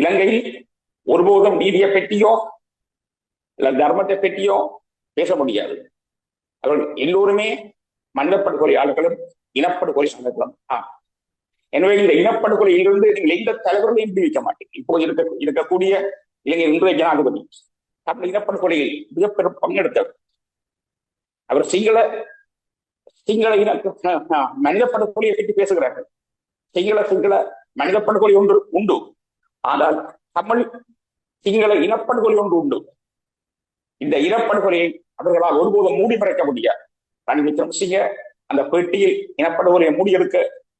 இலங்கையில் ஒருபோதும் நீதியை பற்றியோ இல்ல தர்மத்தை பற்றியோ பேச முடியாது. அவர்கள் எல்லோருமே மனிதப்படுகொலையாளர்களும் இனப்படுகொலை ஆம் எனவே இந்த இனப்படுகொலையிலிருந்து நீங்கள் எந்த தலைவர்களையும் பிரிக்க மாட்டீங்க இப்போது இருக்க இருக்கக்கூடிய இலங்கை இன்றைய ஜனாதிபதி தமிழ் இனப்படுகொலையில் மிகப்பெரும் பங்கெடுத்தவர். அவர் சிங்கள சிங்கள இன மனித படுகொலையை பற்றி பேசுகிறார்கள். சிங்கள சிங்கள மனித படுகொலை ஒன்று உண்டு. ஆனால் தமிழ் சிங்கள இனப்படுகொலை ஒன்று உண்டு. இந்த இனப்படுகொலையை அவர்களால் ஒருபோதும் மூடி மறைக்க முடியாது ரணில் விக்ரமசிங்க அந்த பேட்டியில் இனப்படுகொலையை மூடியெடுக்க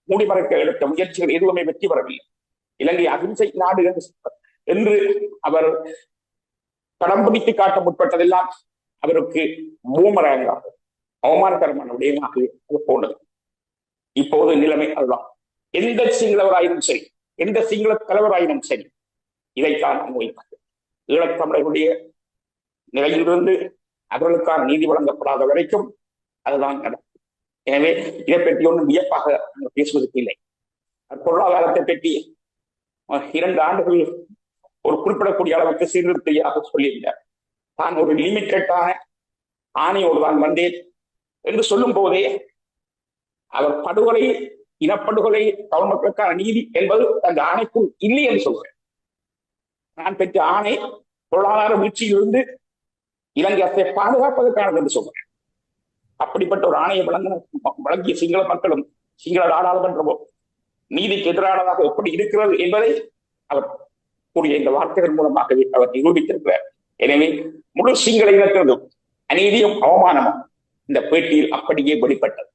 மூடி மறைக்க எடுத்த முயற்சிகள் எதுவுமே வெற்றி பெறவில்லை. இலங்கை அகிம்சை நாடு என்று என்று அவர் படம் பிடித்து காட்ட முற்பட்டதெல்லாம் அவருக்கு பூமரங்காக அவமானகரமான விடயமாக போனது. இப்போது நிலைமை அதுதான். எந்த சிங்களவராயினும் சரி எந்த சிங்கள தலைவராயினும் சரி இதைத்தான் முன்வைப்பது ஈழத்தமிழர்களுடைய நிலையிலிருந்து அவர்களுக்கான நீதி வழங்கப்படாத வரைக்கும் அதுதான் நடக்கும். எனவே இதை பற்றி ஒன்றும் வியப்பாக பேசுவதற்கு இல்லை. பொருளாதாரத்தை பற்றி இரண்டு ஆண்டுகள் ஒரு குறிப்பிடக்கூடிய அளவுக்கு சீர்திருத்தியாக சொல்லியிருந்தார். தான் ஒரு லிமிட்டடான ஆணையோடு தான் வந்தேன் என்று சொல்லும் போதே அவர் படுகொலை இனப்படுகொலை தமிழ் மக்களுக்கான நீதி என்பது அந்த ஆணைக்குள் இல்லை என்று சொல்கிறேன் நான் பெற்ற ஆணை பொருளாதார வீழ்ச்சியிலிருந்து இலங்கை அரசை பாதுகாப்பதற்கானது என்று சொல்கிறேன் அப்படிப்பட்ட ஒரு ஆணையை வழங்கின வழங்கிய சிங்கள மக்களும் சிங்கள நாடாளுமன்றமும் நீதிக்கு எதிரானதாக எப்படி இருக்கிறது என்பதை அவர் கூறிய இந்த வார்த்தைகள் மூலமாகவே அவர் நிரூபித்திருக்கிறார். எனவே முழு சிங்கள இனத்தினதும் அநீதியும் அவமானமும் இந்த பேட்டியில் அப்படியே வெளிப்பட்டது.